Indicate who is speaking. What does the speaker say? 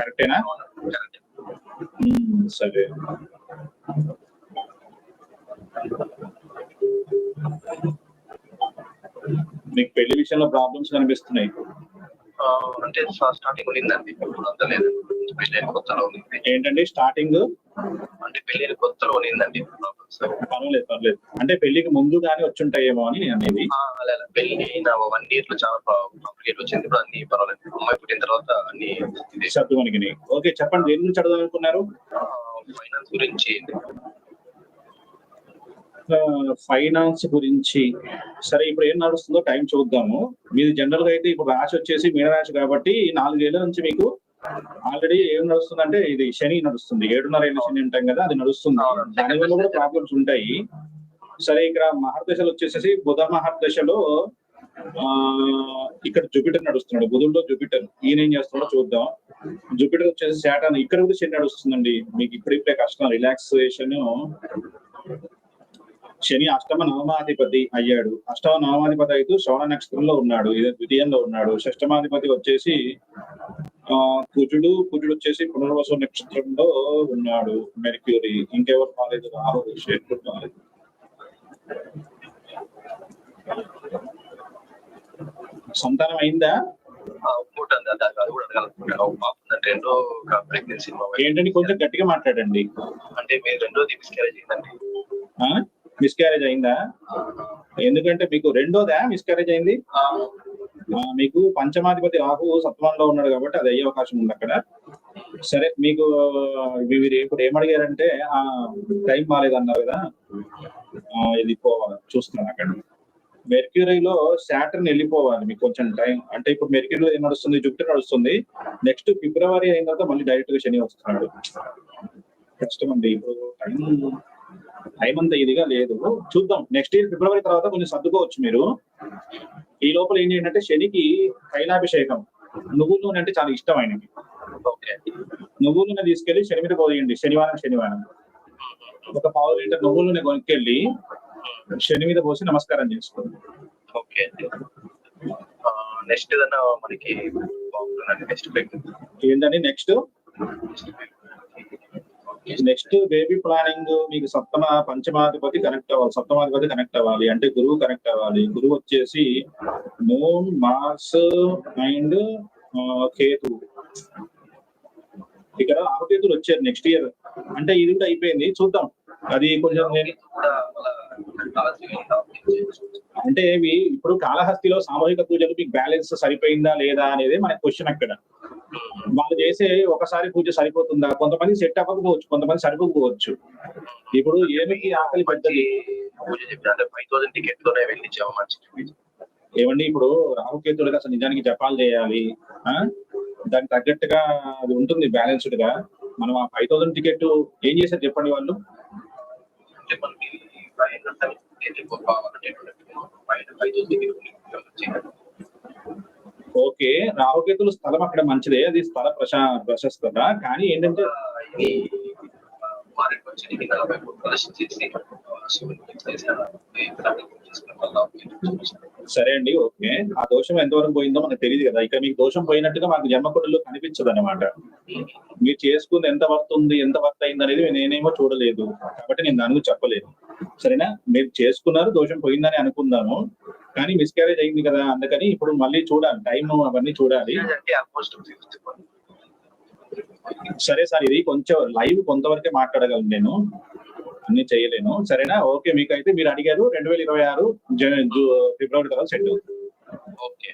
Speaker 1: కరెక్టేనా? సరే. మీకు పెళ్ళి విషయంలో ప్రాబ్లమ్స్ కనిపిస్తున్నాయి?
Speaker 2: అంటే స్టార్టింగ్ ఉన్నిందండి ఇప్పుడు అంత లేదు. పెళ్ళైన కొత్తలో ఉంది.
Speaker 1: ఏంటండి స్టార్టింగ్?
Speaker 2: అంటే పెళ్ళైన కొత్తలో ఉన్నిందండి ప్రాబ్లమ్స్
Speaker 1: పర్వాలేదు పర్లేదు అంటే పెళ్ళికి ముందు కానీ వచ్చుంటాయేమో అని అనేది.
Speaker 2: పెళ్ళి వన్ ఇయర్లో చాలా కాంప్లికేట్ వచ్చింది. ఇప్పుడు అన్ని పర్వాలేదు. అమ్మాయి పుట్టిన తర్వాత అన్ని ఇది
Speaker 1: సర్దు మనకి ఓకే చెప్పండి దేని గురించి అనుకున్నారు?
Speaker 2: ఫైనాన్స్ గురించి.
Speaker 1: ఫైనాన్స్ గురించి. సరే ఇప్పుడు ఏం నడుస్తుందో టైం చూద్దాము. మీది జనరల్గా అయితే ఇప్పుడు రాశి వచ్చేసి మీనరాశి కాబట్టి నాలుగేళ్ళ నుంచి మీకు ఆల్రెడీ ఏం నడుస్తుందంటే ఇది శని నడుస్తుంది. ఏడున్నర ఏళ్ళ శని ఉంటాం కదా అది నడుస్తుంది. దాని వల్ల కూడా ప్రాబ్లమ్స్ ఉంటాయి. సరే ఇక్కడ మహర్దశలు వచ్చేసేసి బుధ మహర్దశలో ఆ ఇక్కడ జూపిటర్ నడుస్తున్నాడు. బుధుల్లో జూపిటర్. ఈయన ఏం చేస్తున్నాడో చూద్దాం. జూపిటర్ వచ్చేసి శాటర్న్ ఇక్కడ కూడా శని నడుస్తుందండి. మీకు ఇప్పుడిప్పుడే కష్టం. రిలాక్సేషన్. శని అష్టమ నవమాధిపతి అయ్యాడు. అష్టమ నవమాధిపతి అయితే శ్రవణ నక్షత్రంలో ఉన్నాడు. ఇది ద్వితీయంలో ఉన్నాడు. షష్టమాధిపతి వచ్చేసి ఆ కుజుడు కుజుడు వచ్చేసి పునర్వసు నక్షత్రంలో ఉన్నాడు మెర్క్యూరీ. ఇంకెవరు బాగాలేదు రాహు శేఖర్ బాగాలేదు సంతానం అయిందా?
Speaker 2: రెండో ప్రెగ్నెన్సీ
Speaker 1: ఏంటండి కొంచెం గట్టిగా మాట్లాడండి.
Speaker 2: అంటే మీరు రెండోది మిస్క్యారేజ్ అయిందండి.
Speaker 1: మిస్క్యారేజ్ అయిందా? ఎందుకంటే మీకు రెండోదా మిస్క్యారేజ్ అయింది? మీకు పంచమాధిపతి రాహు సప్తమంలో ఉన్నాడు కాబట్టి అది అయ్యే అవకాశం ఉంది అక్కడ. సరే మీకు మీరు ఇప్పుడు ఏమడిగారంటే ఆ టైం బాగాలేదన్నారు కదా. ఇది పోవాలి చూస్తున్నాను అక్కడ. మెర్క్యూరీలో శాటర్న్ వెళ్ళిపోవాలి మీకు కొంచెం టైం. అంటే ఇప్పుడు మెర్క్యూరీలో ఏం నడుస్తుంది? జూపిటర్ నడుస్తుంది. నెక్స్ట్ ఫిబ్రవరి అయిన తర్వాత మళ్ళీ డైరెక్ట్గా శని వస్తున్నాడు. కష్టం అండి. ఇప్పుడు టైం టైం అంత ఇదిగా లేదు. చూద్దాం. నెక్స్ట్ ఇయర్ ఫిబ్రవరి తర్వాత కొంచెం సర్దుకోవచ్చు మీరు. ఈ లోపల ఏం చేయండి అంటే శనికి తైలాభిషేకం. నువ్వుల నూనె అంటే చాలా ఇష్టం ఆయనకి. నువ్వుల నూనె తీసుకెళ్ళి శని మీద పోయండి శనివారం శనివారం. ఒక పావు లీటర్ నువ్వుల నూనె కొనుక్కెళ్ళి శని మీద పోసి నమస్కారం చేసుకోండి.
Speaker 2: ఓకే. నెక్స్ట్ ఏదన్నా మనకి బాగుంటుందండి నెక్స్ట్
Speaker 1: నెక్స్ట్ బేబీ ప్లానింగ్ మీకు సప్తమ పంచమాధిపతి కనెక్ట్ అవ్వాలి సప్తమాధిపతి కనెక్ట్ అవ్వాలి. అంటే గురువు కనెక్ట్ అవ్వాలి. గురువు వచ్చేసి మూన్ మార్స్ అండ్ కేతు ఇక్కడ ఆరుకేతులు వచ్చారు నెక్స్ట్ ఇయర్ అంటే ఇది కూడా అయిపోయింది. చూద్దాం. అది కొంచెం నేను అంటే ఇవి ఇప్పుడు కాళహస్తిలో సామూహిక పూజలు మీకు బ్యాలెన్స్ సరిపోయిందా లేదా అనేది మన క్వశ్చన్ అక్కడ. వాళ్ళు చేసే ఒకసారి పూజ సరిపోతుందా? కొంతమంది సెట్ అవ్వకపోవచ్చు కొంతమంది సరిపోకపోవచ్చు. ఇప్పుడు ఏమికి ఆకలి పెద్దది
Speaker 2: పూజ చెప్పిన ఫైవ్ థౌసండ్ టికెట్ తోనే వెళ్ళించాము మంచి
Speaker 1: ఏమండి ఇప్పుడు రాహుకేతుడిగా అసలు నిజానికి జపాలు చేయాలి దానికి తగ్గట్టుగా అది ఉంటుంది బ్యాలెన్స్డ్గా మనం ఆ ఫైవ్ థౌసండ్ టికెట్ ఏం చేశారు చెప్పండి వాళ్ళు?
Speaker 2: ఫైవ్ థౌసండ్
Speaker 1: ఓకే రాహుకేతుల స్థలం అక్కడ మంచిదే అది స్థల ప్రశా ప్రశస్తత. కానీ ఏంటంటే సరే అండి ఓకే. ఆ దోషం ఎంతవరకు పోయిందో మనకు తెలియదు కదా. ఇక మీకు దోషం పోయినట్టుగా మాకు జన్మకుడులో కనిపించదు అనమాట మీరు చేసుకుంది ఎంత వర్త్ ఉంది ఎంత వర్త్ అయింది అనేది నేనేమో చూడలేదు. కాబట్టి నేను దాని గురించి చెప్పలేదు. సరేనా? మీరు చేసుకున్నారు దోషం పోయిందని అనుకుందాము. కానీ మిస్క్యారేజ్ అయింది కదా అందుకని ఇప్పుడు మళ్ళీ చూడాలి. టైం అవన్నీ చూడాలి. సరే సార్ ఇది కొంచెం లైవ్ కొంతవరకే మాట్లాడగలను నేను. అన్ని చేయలేను. సరేనా? ఓకే మీకు అయితే మీరు అడిగారు. రెండు వేల ఇరవై ఆరు ఫిబ్రవరి తర్వాత సెట్ అవుతుంది.
Speaker 2: ఓకే.